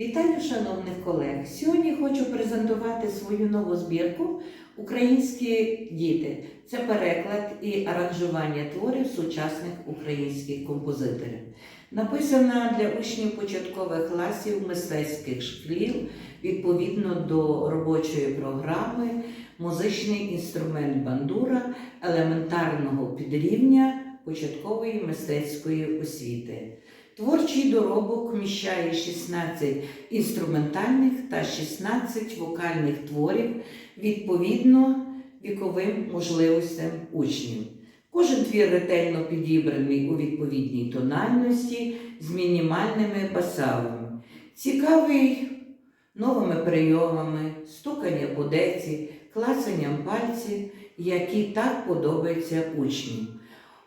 Вітаю, шановних колег! Сьогодні хочу презентувати свою нову збірку Українські діти. Це переклад і аранжування творів сучасних українських композиторів. Написана для учнів початкових класів мистецьких шкіл відповідно до робочої програми Музичний інструмент бандура елементарного підрівня початкової мистецької освіти. Творчий доробок вміщає 16 інструментальних та 16 вокальних творів відповідно віковим можливостям учнів. Кожен твір ретельно підібраний у відповідній тональності з мінімальними басавами. Цікавий новими прийомами, стукання по деці, клацанням пальців, які так подобаються учням.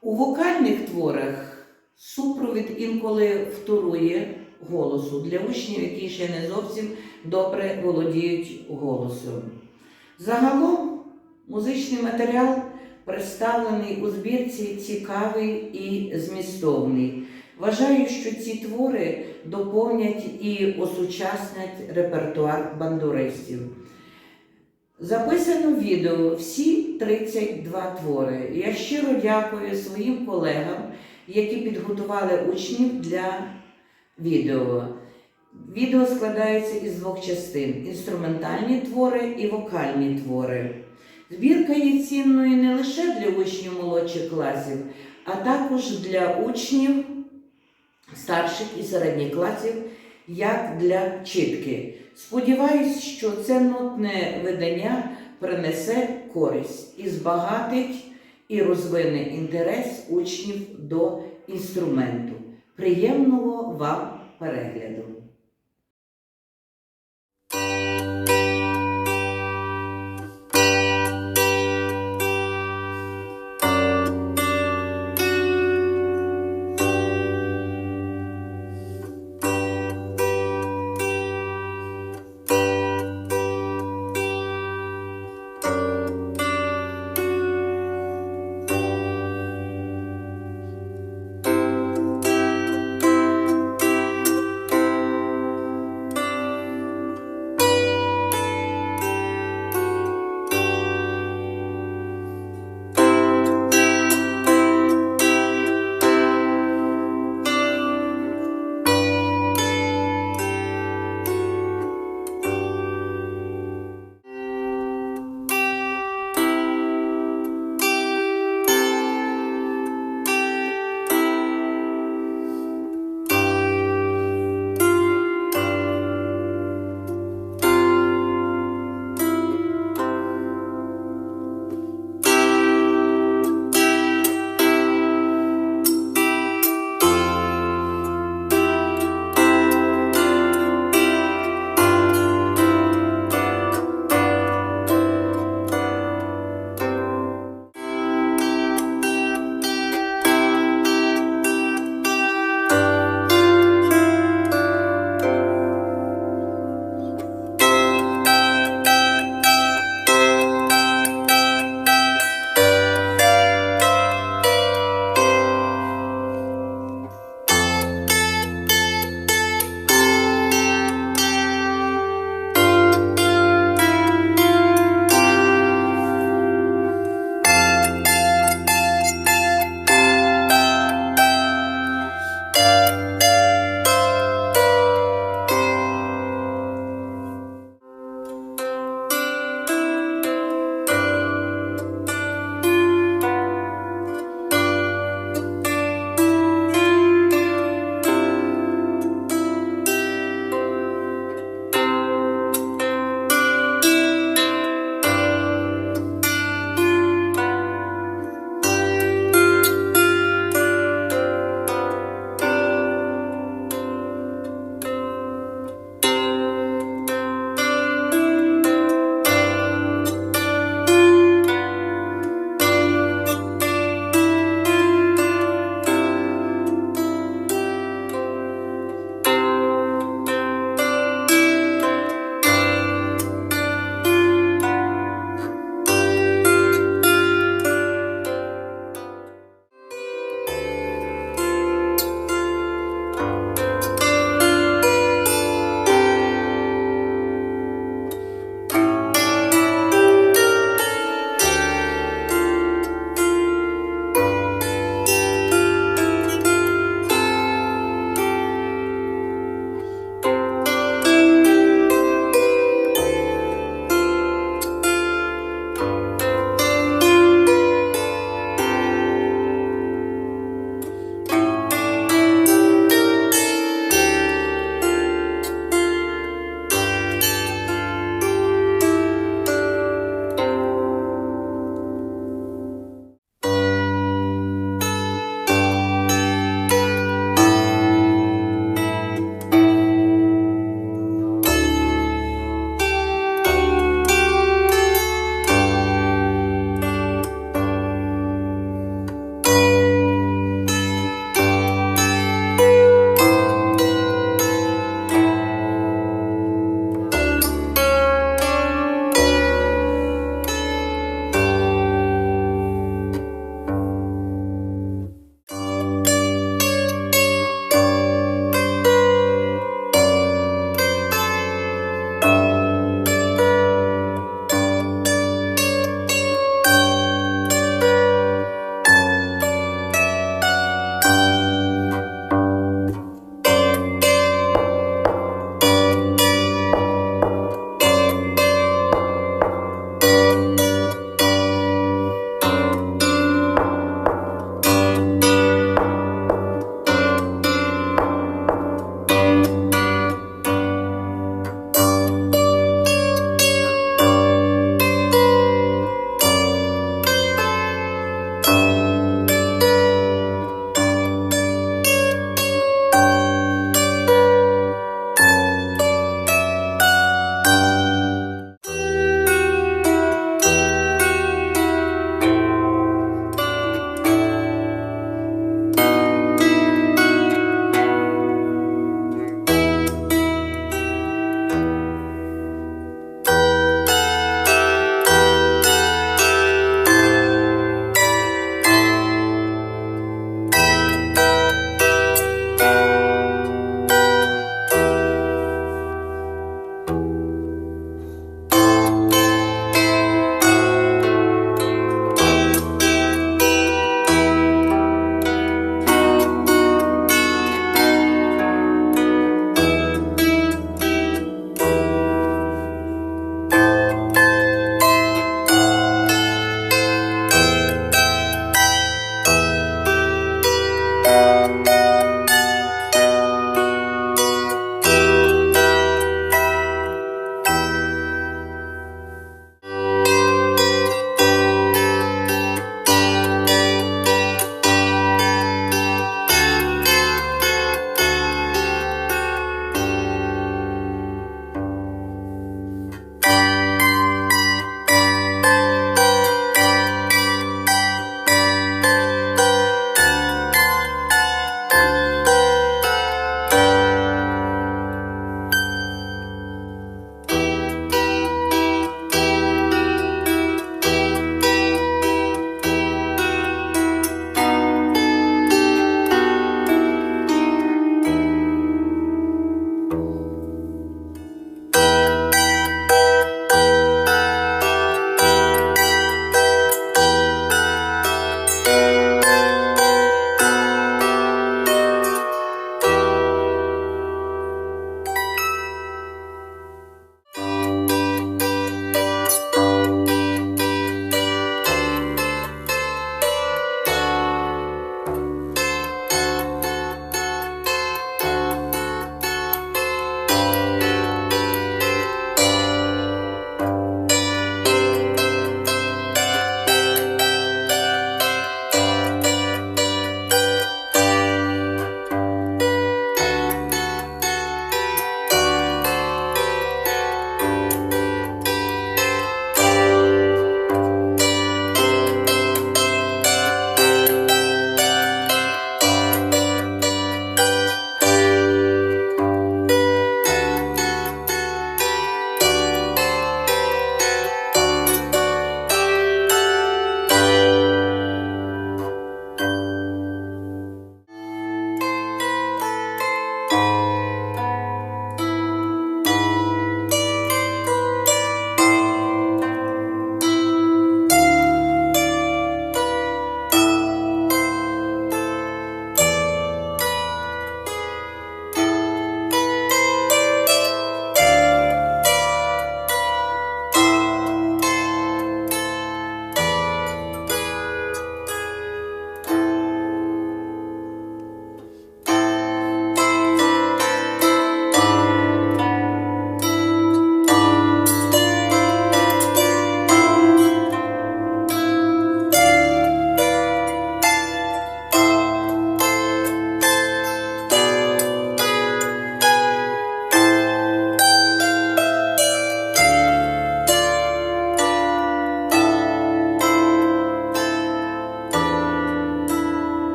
У вокальних творах Супровід інколи вторує голосу для учнів, які ще не зовсім добре володіють голосом. Загалом музичний матеріал представлений у збірці цікавий і змістовний. Вважаю, що ці твори доповнять і осучаснять репертуар бандуристів. Записано відео всі 32 твори. Я щиро дякую своїм колегам які підготували учнів для відео. Відео складається із двох частин: інструментальні твори і вокальні твори. Збірка є цінною не лише для учнів молодших класів, а також для учнів старших і середніх класів, як для читки. Сподіваюсь, що це нотне видання принесе користь і збагатить і розвине інтерес учнів до інструменту. Приємного вам перегляду!